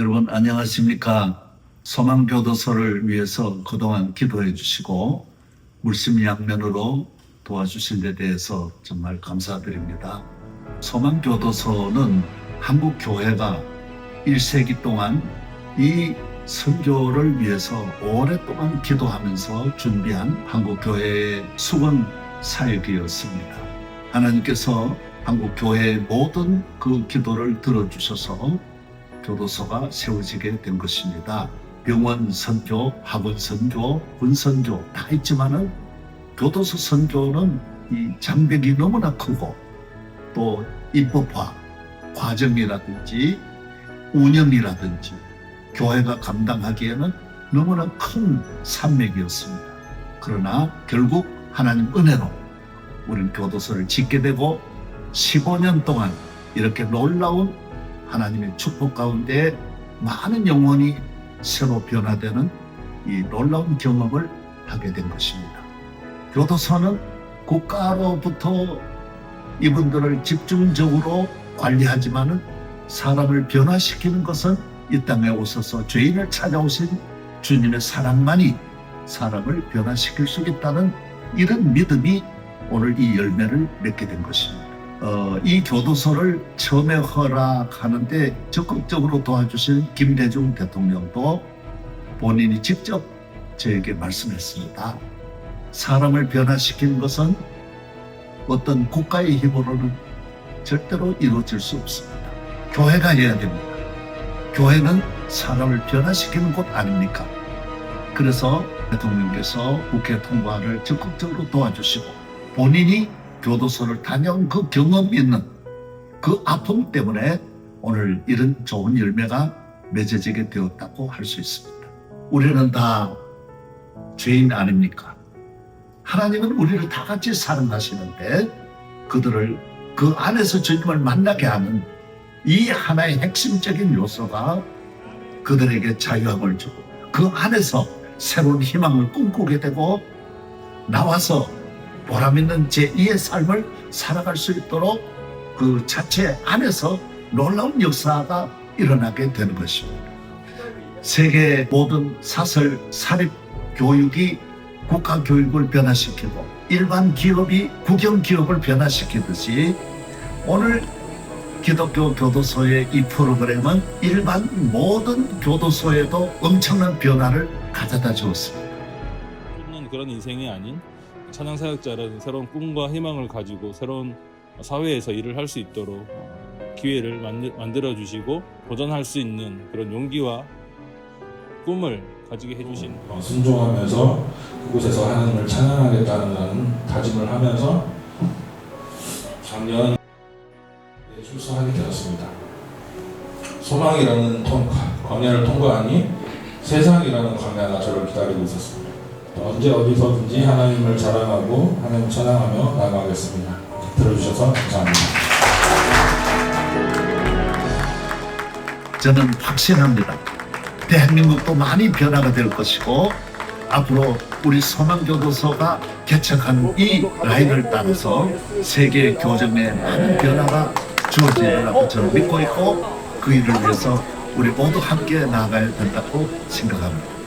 여러분 안녕하십니까? 소망교도소를 위해서 그동안 기도해 주시고 물심양면으로 도와주신 데 대해서 정말 감사드립니다. 소망교도소는 한국 교회가 1세기 동안 이 선교를 위해서 오랫동안 기도하면서 준비한 한국 교회의 수건 사역이었습니다. 하나님께서 한국 교회의 모든 그 기도를 들어주셔서 교도소가 세워지게 된 것입니다. 병원 선교, 학원 선교, 군 선교 다 있지만은 교도소 선교는 이 장벽이 너무나 크고 또 입법화 과정이라든지 운영이라든지 교회가 감당하기에는 너무나 큰 산맥이었습니다. 그러나 결국 하나님 은혜로 우리는 교도소를 짓게 되고 15년 동안 이렇게 놀라운 하나님의 축복 가운데 많은 영혼이 새로 변화되는 이 놀라운 경험을 하게 된 것입니다. 교도소는 국가로부터 이분들을 집중적으로 관리하지만은 사람을 변화시키는 것은 이 땅에 오셔서 죄인을 찾아오신 주님의 사랑만이 사람을 변화시킬 수 있다는 이런 믿음이 오늘 이 열매를 맺게 된 것입니다. 어, 이 교도소를 처음에 허락하는데 적극적으로 도와주신 김대중 대통령도 본인이 직접 저에게 말씀했습니다. 사람을 변화시키는 것은 어떤 국가의 힘으로는 절대로 이루어질 수 없습니다. 교회가 해야 됩니다. 교회는 사람을 변화시키는 곳 아닙니까? 그래서 대통령께서 국회 통과를 적극적으로 도와주시고 본인이 교도소를 다녀온 그 경험 있는 그 아픔 때문에 오늘 이런 좋은 열매가 맺어지게 되었다고 할 수 있습니다. 우리는 다 죄인 아닙니까? 하나님은 우리를 다 같이 사랑하시는데 그들을 그 안에서 주님을 만나게 하는 이 하나의 핵심적인 요소가 그들에게 자유함을 주고 그 안에서 새로운 희망을 꿈꾸게 되고 나와서 보람 있는 제2의 삶을 살아갈 수 있도록 그 자체 안에서 놀라운 역사가 일어나게 되는 것입니다. 세계 모든 사설 사립 교육이 국가 교육을 변화시키고 일반 기업이 국영 기업을 변화시키듯이 오늘 기독교 교도소의 이 프로그램은 일반 모든 교도소에도 엄청난 변화를 가져다 주었습니다. 그런 인생이 아닌 찬양 사역자라는 새로운 꿈과 희망을 가지고 새로운 사회에서 일을 할 수 있도록 어, 기회를 만들어 주시고 도전할 수 있는 그런 용기와 꿈을 가지게 해주신 어, 순종하면서 그곳에서 하나님을 찬양하겠다는 다짐을 하면서 작년 출소하게 되었습니다. 소망이라는 통, 광야를 통과하니 세상이라는 광야가 저를 기다리고 있었습니다. 언제 어디서든지 하나님을 자랑하고 하나님 찬양하며 나가겠습니다. 들어주셔서 감사합니다. 저는 확신합니다. 대한민국도 많이 변화가 될 것이고 앞으로 우리 소망교도소가 개척한 이 라인을 따라서 세계 교정에 많은 변화가 주어지리라고 저는 믿고 있고 그 일을 위해서 우리 모두 함께 나아가야 된다고 생각합니다.